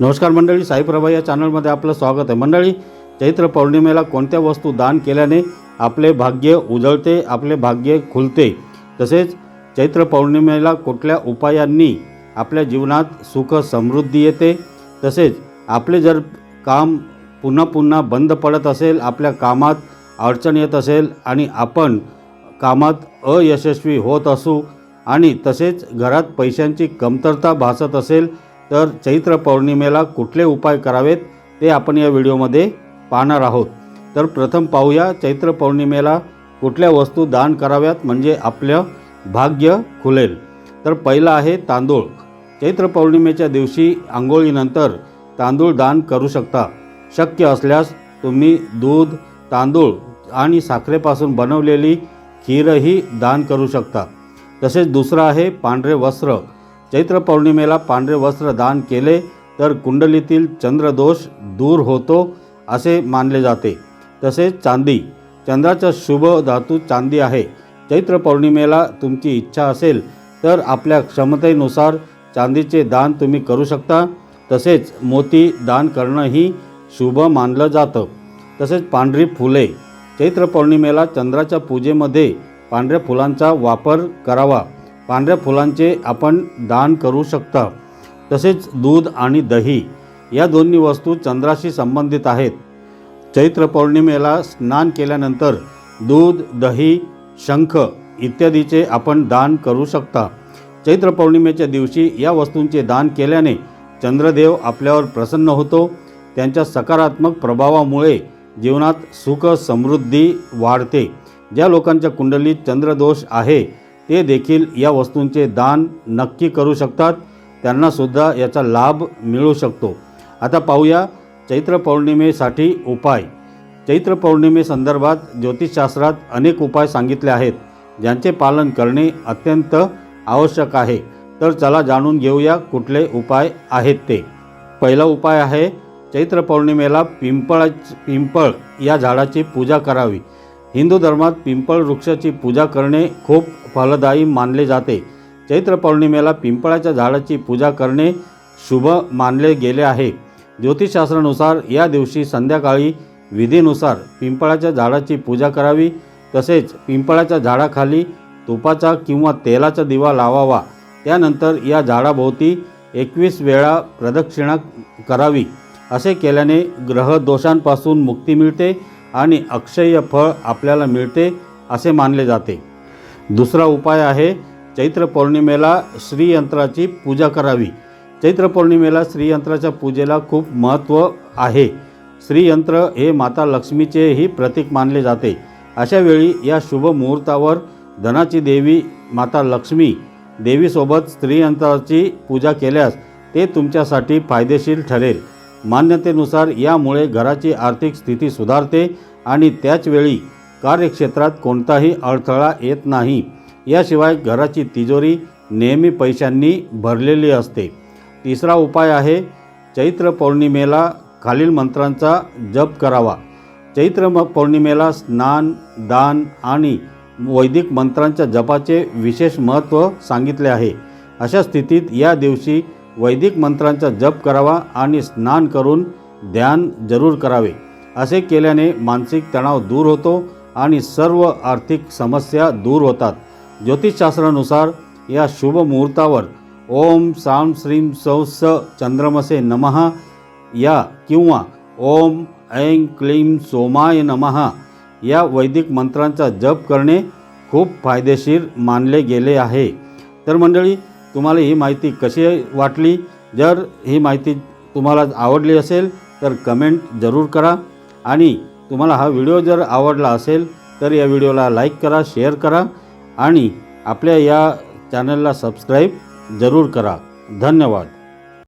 नमस्कार मंडळी साईप्रभा या चॅनलमध्ये आपलं स्वागत आहे. मंडळी चैत्र पौर्णिमेला कोणत्या वस्तू दान केल्याने आपले भाग्य उजळते आपले भाग्य खुलते? तसेच चैत्र पौर्णिमेला कुठल्या उपायांनी आपल्या जीवनात सुख समृद्धी येते? तसेच आपले जर काम पुन्हा पुन्हा बंद पडत असेल आपल्या कामात अडचण येत असेल आणि आपण कामात अयशस्वी होत असू आणि तसेच घरात पैशांची कमतरता भासत असेल तर चैत्र पौर्णिमेला कुठले उपाय करावेत ते आपण या व्हिडिओमध्ये पाहणार आहोत. तर प्रथम पाहूया चैत्र पौर्णिमेला कुठल्या वस्तू दान कराव्यात म्हणजे आपलं भाग्य खुलेल. तर पहिलं आहे तांदूळ. चैत्र पौर्णिमेच्या दिवशी आंघोळीनंतर तांदूळ दान करू शकता. शक्य असल्यास तुम्ही दूध तांदूळ आणि साखरेपासून बनवलेली खीरही दान करू शकता. तसेच दुसरं आहे पांढरे वस्त्र. चैत्र पौर्णिमेला पांढरे वस्त्र दान केले तर कुंडलीतील चंद्रदोष दूर होतो असे मानले जाते. तसेच चांदी चंद्राचा शुभ धातू चांदी आहे. चैत्र पौर्णिमेला तुमची इच्छा असेल तर आपल्या क्षमतेनुसार चांदीचे दान तुम्ही करू शकता. तसेच मोती दान करणंही शुभ मानलं जातं. तसेच पांढरी फुले. चैत्र पौर्णिमेला चंद्राच्या पूजेमध्ये पांढऱ्या फुलांचा वापर करावा. पांढऱ्या फुलांचे आपण दान करू शकता. तसेच दूध आणि दही या दोन्ही वस्तू चंद्राशी संबंधित आहेत. चैत्र पौर्णिमेला स्नान केल्यानंतर दूध दही शंख इत्यादीचे आपण दान करू शकता. चैत्र पौर्णिमेच्या दिवशी या वस्तूंचे दान केल्याने चंद्रदेव आपल्यावर प्रसन्न होतो. त्यांच्या सकारात्मक प्रभावामुळे जीवनात सुख समृद्धी वाढते. ज्या लोकांच्या कुंडलीत चंद्रदोष आहे ते देखील या वस्तूंचे दान नक्की करू शकतात. त्यांनासुद्धा याचा लाभ मिळू शकतो. आता पाहूया चैत्र पौर्णिमेसाठी उपाय. चैत्र पौर्णिमेसंदर्भात ज्योतिषशास्त्रात अनेक उपाय सांगितले आहेत. ज्यांचे पालन करणे अत्यंत आवश्यक आहे. तर चला जाणून घेऊया कुठले उपाय आहेत ते. पहिला उपाय आहे चैत्र पौर्णिमेला पिंपळा पिंपळ या झाडाची पूजा करावी. हिंदू धर्मात पिंपळ वृक्षाची पूजा करणे खूप फलदायी मानले जाते. चैत्र पौर्णिमेला पिंपळाच्या झाडाची पूजा करणे शुभ मानले गेले आहे. ज्योतिषशास्त्रानुसार या दिवशी संध्याकाळी विधीनुसार पिंपळाच्या झाडाची पूजा करावी. तसेच पिंपळाच्या झाडाखाली तुपाचा किंवा तेलाचा दिवा लावावा. त्यानंतर या झाडाभोवती एकवीस वेळा प्रदक्षिणा करावी. असे केल्याने ग्रहदोषांपासून मुक्ती मिळते. आणि अक्षय फळ आपल्याला मिळते असे मानले जाते. दुसरा उपाय आहे चैत्र पौर्णिमेला श्रीयंत्राची पूजा करावी. चैत्र पौर्णिमेला श्रीयंत्राच्या पूजेला खूप महत्त्व आहे. श्रीयंत्र हे माता लक्ष्मीचेही प्रतीक मानले जाते. अशा वेळी या शुभ मुहूर्तावर धनाची देवी माता लक्ष्मी देवीसोबत स्त्रीयंत्राची पूजा केल्यास ते तुमच्यासाठी फायदेशीर ठरेल. मान्यतेनुसार यामुळे घराची आर्थिक स्थिती सुधारते आणि त्याचवेळी कार्यक्षेत्रात कोणताही अडथळा येत नाही. याशिवाय घराची तिजोरी नेहमी पैशांनी भरलेली असते. तिसरा उपाय आहे चैत्र पौर्णिमेला खालील मंत्रांचा जप करावा. चैत्र म- पौर्णिमेला स्नान दान आणि वैदिक मंत्रांच्या जपाचे विशेष महत्त्व सांगितले आहे. अशा स्थितीत या दिवशी वैदिक मंत्रांचा जप करावा आणि स्नान करून ध्यान जरूर करावे. असे केल्याने मानसिक तणाव दूर होतो आणि सर्व आर्थिक समस्या दूर होतात. ज्योतिषशास्त्रानुसार या शुभ मुहूर्तावर ओम साम श्रीम सौ स चंद्रमसे नमः या किंवा ओम ऐं क्लीं सोमाय नमः या वैदिक मंत्रांचा जप करणे खूप फायदेशीर मानले गेले आहे. तर मंडळी तुम्हाला ही माहिती कशी वाटली? जर ही माहिती तुम्हाला आवडली असेल तर कमेंट जरूर करा. आणि तुम्हाला हा व्हिडिओ जर आवडला असेल तर या व्हिडिओला लाईक करा शेअर करा. आणि आपल्या या चॅनलला सबस्क्राईब जरूर करा. धन्यवाद.